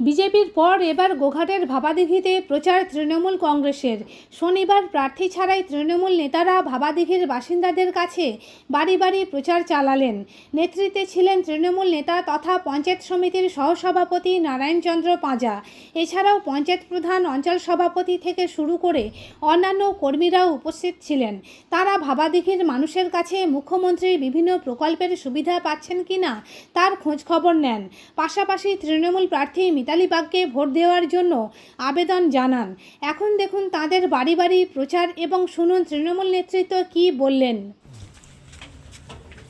বিজেপির পর এবার গোঘাটের ভাবাদিঘিতে প্রচার তৃণমূল কংগ্রেসের। শনিবার প্রার্থী ছাড়াই তৃণমূল নেতারা ভাবাদিঘির বাসিন্দাদের কাছে বাড়ি বাড়ি প্রচার চালালেন। নেতৃত্বে ছিলেন তৃণমূল নেতা তথা পঞ্চায়েত সমিতির সহসভাপতি নারায়ণচন্দ্র পাঁজা। এছাড়াও পঞ্চায়েত প্রধান অঞ্চল সভাপতি থেকে শুরু করে অন্যান্য কর্মীরাও উপস্থিত ছিলেন। তারা ভাবাদিঘির মানুষের কাছে মুখ্যমন্ত্রী বিভিন্ন প্রকল্পের সুবিধা পাচ্ছেন কিনা তার খোঁজ খবর নেন। পাশাপাশি তৃণমূল প্রার্থী মিতালি বাগকে ভোট দেওয়ার জন্য আবেদন জানান। এখন দেখুন তাদের বাড়ি বাড়ি প্রচার এবং শুনুন তৃণমূল নেতৃত্ব কি বললেন।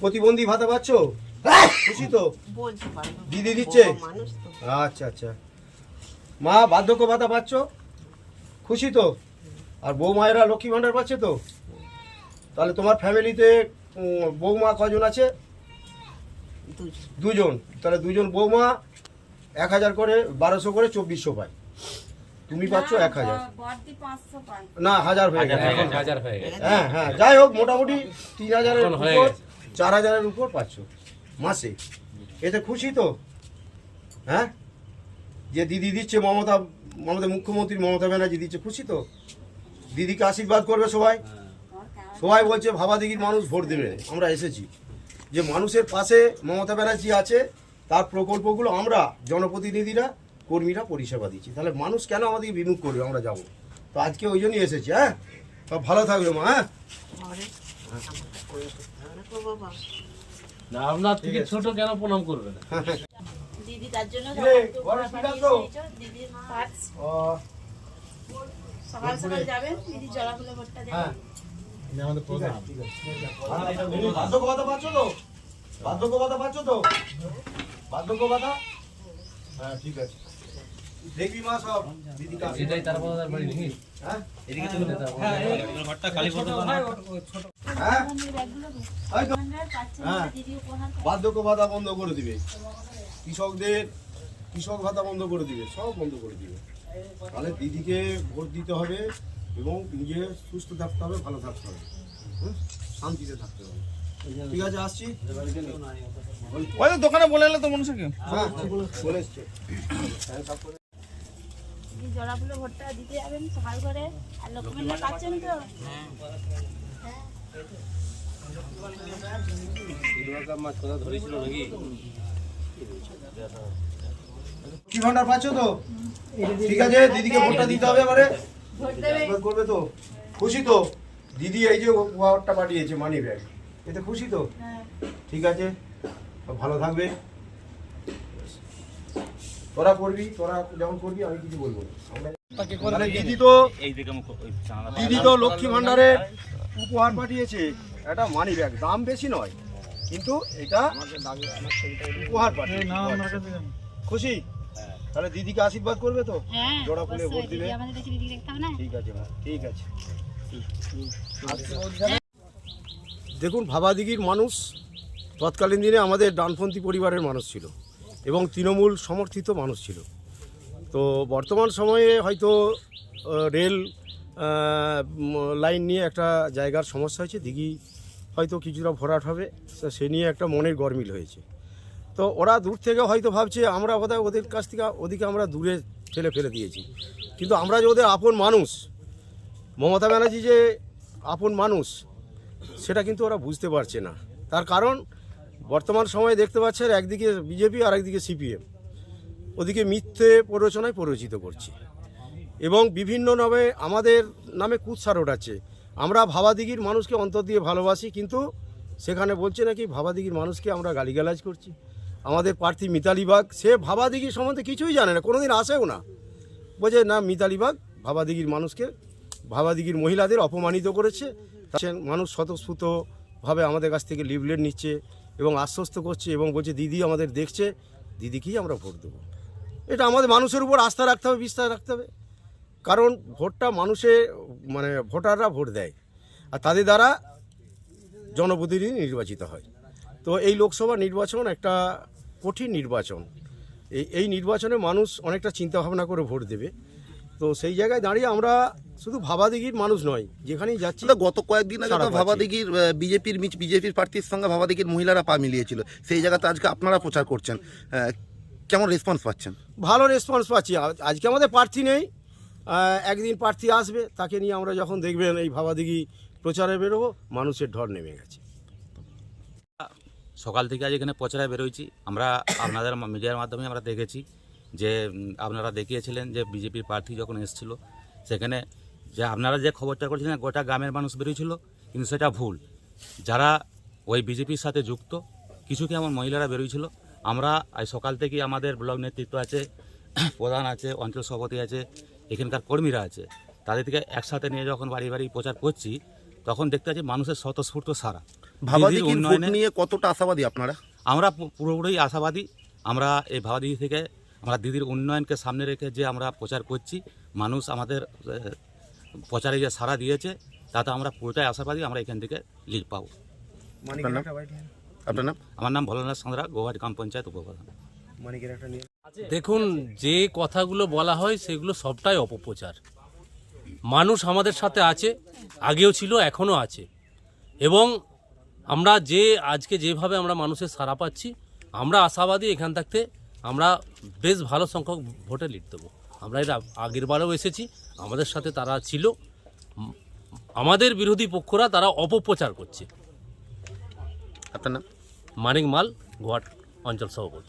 প্রতিবন্ধী ভাতা পাচ্ছ? খুশি তো? দিদি দিচ্ছে? আচ্ছা আচ্ছা। মা বার্ধক্য ভাতা পাচ্ছ? খুশি তো? আর বৌমায়েরা লক্ষ্মী ভাণ্ডার পাচ্ছে তো? তাহলে তোমার ফ্যামিলিতে বৌমা কজন আছে? দুজন। দুজন। তাহলে দুজন বৌমা এক হাজার করে বারোশো করে চব্বিশশো পায় তুমি পাচ্ছ এক হাজার। না হাজার হয়ে গেছে। হাজার হ্যাঁ হ্যাঁ যাই হোক মোটামুটি তিন হাজারের উপর চার হাজারের উপর পাচ্ছ মাসে। এতে খুশি তো? হ্যাঁ? যে দিদি দিচ্ছে মমতা আমাদের মুখ্যমন্ত্রী মমতা ব্যানার্জি দিচ্ছে খুশি তো? দিদিকে আশীর্বাদ করবে সবাই। সবাই বলছে ভাবা দিঘির মানুষ ভোট দেবে। আমরা এসেছি। যে মানুষের পাশে মমতা ব্যানার্জি আছে তার প্রকল্পগুলো আমরা জনপ্রতিনিধিরা কর্মীরা পরিষেবা দিচ্ছি। তাহলে মানুষ কেন আমাদেরকে বিমুখ করবে? আমরা যাব। তো আজকে ওই জন্যই এসেছি হ্যাঁ? সব ভালো থাকবে মা হ্যাঁ? না আপনার থেকে ছোট কেন প্রণাম করবে না? দিদি তার জন্য সকাল সকাল যাবেন দিদি ভোটটা দেবেন হ্যাঁ। ভাতা পাচ্ছ তো? বার্ধক্য ভাতা পাচ্ছ তো? বার্ধক্য ভাতা হ্যাঁ ঠিক আছে। দেখবি মা সব। দিদি কাছে এটাই তারপর তার বাড়ি নাকি? হ্যাঁ? এদিকে চলে যেতে হবে হ্যাঁ হ্যাঁ। দিদি বার্ধক্য ভাতা বন্ধ করে দিবে। কৃষকদের কৃষক ভাতা বন্ধ করে দিবে। সব বন্ধ করে দিবে। তাহলে দিদিকে ভোট দিতে হবে এবং নিজে সুস্থ থাকতে হবে ভালো থাকতে হবে। হুম? শান্তিতে থাকতে হবে? ঠিক আছে আসছি। ওই তো দোকানে বলে এলে তো মানুষকে হ্যাঁ এসছে। ফুলে ভোটটা দিতে যাবেন সকাল করে। আর লক্ষ্মীর পাচ্ছেন তো। ধরেছিল কি ভান্ডার পাচ্ছ তো? ঠিক আছে দিদিকে ভোটটা দিতে হবে এবারে ভোট করবে তো। খুশি তো? দিদি এই যে ওয়ারটা পাঠিয়েছে মানি ব্যাগ এতে খুশি তো? হ্যাঁ। ঠিক আছে ভালো থাকবে। তোরা করবি তোরা যেমন করবি আমি কিছু বলব না। দিদি তো দিদি তো লক্ষ্মী ভান্ডারের উপহার পাঠিয়েছে একটা মানি ব্যাগ দাম বেশি নয় কিন্তু এটা উপহার পাঠিয়েছে। খুশি? তাহলে দিদিকে আশীর্বাদ করবে তো? হ্যাঁ জোড়া ফুলে ভোট দিবে? ঠিক আছে ঠিক আছে। দেখুন, ভাবাদিঘির মানুষ তৎকালীন দিনে আমাদের ডানপন্থী পরিবারের মানুষ ছিল এবং তৃণমূল সমর্থিত মানুষ ছিল। তো বর্তমান সময়ে হয়তো রেল লাইন নিয়ে একটা জায়গার সমস্যা হয়েছে, দিঘি হয়তো কিছুটা ভরাট হবে সে নিয়ে একটা মনের গরমিল হয়েছে। তো ওরা দূর থেকে হয়তো ভাবছে, আমরা বোধহয় ওদের কাছ থেকে, ওদিকে আমরা দূরে ঠেলে ফেলে দিয়েছি। কিন্তু আমরা যে ওদের আপন মানুষ মমতা ব্যানার্জি যে আপন মানুষ, সেটা কিন্তু ওরা বুঝতে পারছে না। তার কারণ, বর্তমান সময়ে দেখতে পাচ্ছেন একদিকে বিজেপি আর একদিকে সিপিএম। ওদিকে মিথ্যে প্ররোচনায় প্ররোচিত করছে। এবং বিভিন্ন নামে আমাদের নামে কুৎসার ওঠাচ্ছে। আমরা ভাবাদিগির মানুষকে অন্তর দিয়ে ভালোবাসি, কিন্তু সেখানে বলছে নাকি ভাবাদিগির মানুষকে আমরা গালিগালাজ করছি। আমাদের প্রার্থী মিতালি বাগ সে ভাবাদিঘির সম্বন্ধে কিছুই জানে না, কোনোদিন আসেও না। বলছে, না, মিতালি বাগ ভাবাদিঘির মানুষকে ভাবাদিঘির মহিলাদের অপমানিত করেছে। মানুষ স্বতঃস্ফূর্তভাবে আমাদের কাছ থেকে লিভলেট নিচ্ছে এবং আশ্বস্ত করছে এবং বলছে, দিদি আমাদের দেখছে, দিদিকেই আমরা ভোট দেবো। এটা আমাদের মানুষের উপর আস্থা রাখতে হবে বিশ্বাস রাখতে হবে। কারণ ভোটটা মানুষে মানে ভোটাররা ভোট দেয় আর তাদের দ্বারা জনপ্রতিনিধি নির্বাচিত হয়। তো এই লোকসভা নির্বাচন একটা কঠিন নির্বাচন। এই এই নির্বাচনে মানুষ অনেকটা চিন্তা ভাবনা করে ভোট দেবে। তো সেই জায়গায় দাঁড়িয়ে আমরা শুধু ভাবাদিঘির মানুষ নয় যেখানেই যাচ্ছি গত কয়েকদিন আগে তো। ভাবাদিঘির বিজেপির বিজেপির প্রার্থীর সঙ্গে ভাবাদিঘির মহিলারা পা মিলিয়েছিল। সেই জায়গাতে আজকে আপনারা প্রচার করছেন। কেমন রেসপন্স পাচ্ছেন? ভালো রেসপন্স পাচ্ছি। আজকে আমাদের প্রার্থী নেই। একদিন প্রার্থী আসবে তাকে নিয়ে আমরা যখন দেখবেন এই ভাবাদিঘি প্রচারে বেরোবো মানুষের ঢর নেমে গেছে। সকাল থেকে আজ এখানে প্রচারে বেরোইছি। আমরা আপনাদের মিডিয়ার মাধ্যমে আমরা দেখেছি। যে আপনারা দেখিয়েছিলেন যে বিজেপির প্রার্থী যখন এসেছিল সেখানে যে আপনারা যে খবরটা করেছিলেন গোটা গ্রামের মানুষ বেরোয়ছিল কিন্তু সেটা ভুল। যারা ওই বিজেপির সাথে যুক্ত কিছু কি এমন মহিলারা বেরোয়ছিল? আমরা আজ সকাল থেকেই আমাদের ব্লক নেতৃত্ব আছে প্রধান আছে অঞ্চল সভাপতি আছে এখানকার কর্মীরা আছে। তাদের থেকে একসাথে নিয়ে যখন বাড়ি বাড়ি প্রচার করছি তখন দেখতে পাচ্ছি মানুষের স্বতঃস্ফূর্ত সারা। উন্নয়নে নিয়ে কতটা আশাবাদী আপনারা? আমরা পুরোপুরি আশাবাদী। আমরা এই ভাবাদিঘি থেকে আমরা দিদির উন্নয়নকে সামনে রেখে যে আমরা প্রচার করছি মানুষ আমাদের প্রচারে যে সাড়া দিয়েছে তাতে আমরা পুরোটাই আশাবাদী আমরা এখান থেকে লিড পাবো। আপনার নাম? আমার নাম ভোলানাথ সাঁতরা গৌহাটি গ্রাম পঞ্চায়েত উপপ্রধান। দেখুন যে কথাগুলো বলা হয় সেগুলো সবটাই অপপ্রচার। মানুষ আমাদের সাথে আছে আগেও ছিল এখনও আছে। এবং আমরা যে আজকে যেভাবে আমরা মানুষের সারা পাচ্ছি আমরা আশাবাদী এখান থাকতে আমরা বেশ ভালো সংখ্যক ভোটে লিড দেবো। আমরা এর আগের বারেও এসেছি আমাদের সাথে তারা ছিল। আমাদের বিরোধী পক্ষরা তারা অপপ্রচার করছে। আপনার নাম? মানিক মাল গোয়াট অঞ্চল সভাপতি।